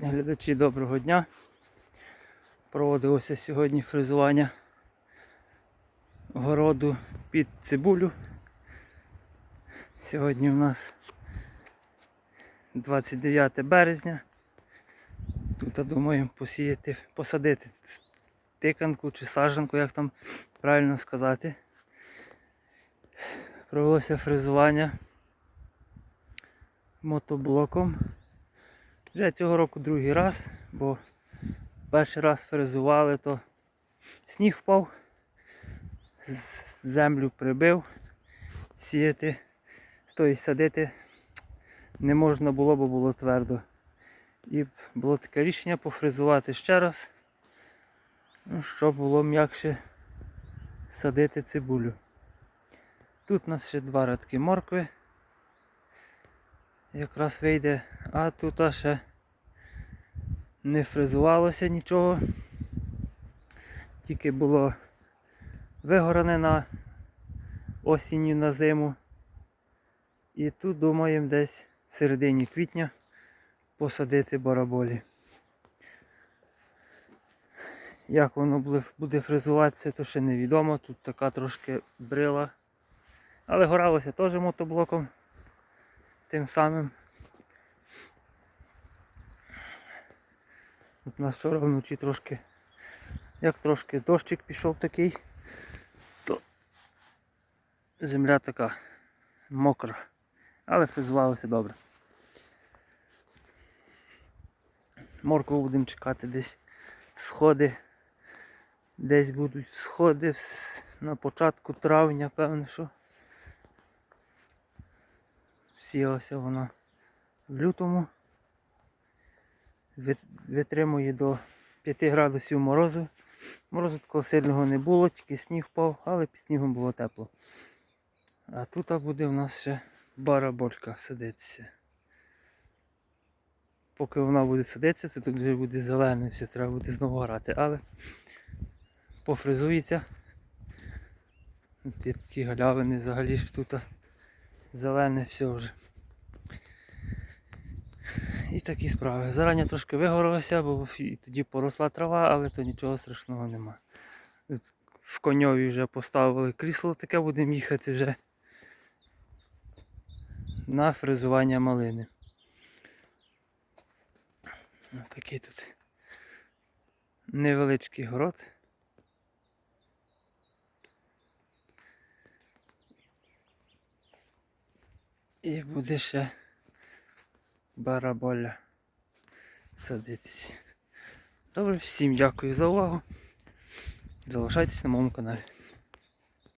Глядачі, доброго дня. Проводилося сьогодні фрезування городу під цибулю. Сьогодні у нас 29 березня. Тут думаємо посіяти, посадити тиканку чи саджанку, як там правильно сказати. Провелося фрезування мотоблоком. Вже цього року другий раз, бо перший раз фрезували, то сніг впав, землю прибив, сіяти, тобто садити не можна було, бо було твердо. І було таке рішення пофрезувати ще раз, ну, щоб було м'якше садити цибулю. Тут у нас ще два радки моркви. Якраз вийде, а тут а ще не фрезувалося нічого. Тільки було вигоране на осінню на зиму. І тут думаємо десь в середині квітня посадити бараболі. Як воно буде фрезуватися, то ще невідомо. Тут така трошки брила. Але горалося теж мотоблоком тим самим. От нас вчора вночі трошки, як трошки дощик пішов такий, то земля така мокра, але фрезувалося добре. Моркву будемо чекати десь сходи. Десь будуть сходи на початку травня, певно, що. Сіялася вона в лютому. Вит- Витримує до 5 градусів морозу. Морозу такого сильного не було, тільки сніг впав, але під снігом було тепло. А тут буде в нас ще бараболька садитися. Поки вона буде садитися, то тут вже буде зелене, все треба буде знову грати, але пофризується. Такі галявини взагалі ж тут зелене все вже. І такі справи. Зарані трошки вигоралося, бо тоді поросла трава, але то нічого страшного нема. В коньові вже поставили крісло, таке будемо їхати вже на фрезування малини. Ось такий тут невеличкий город. І буде ще бараболя садитись. Добре, всім дякую за увагу. Залишайтесь на моєму каналі.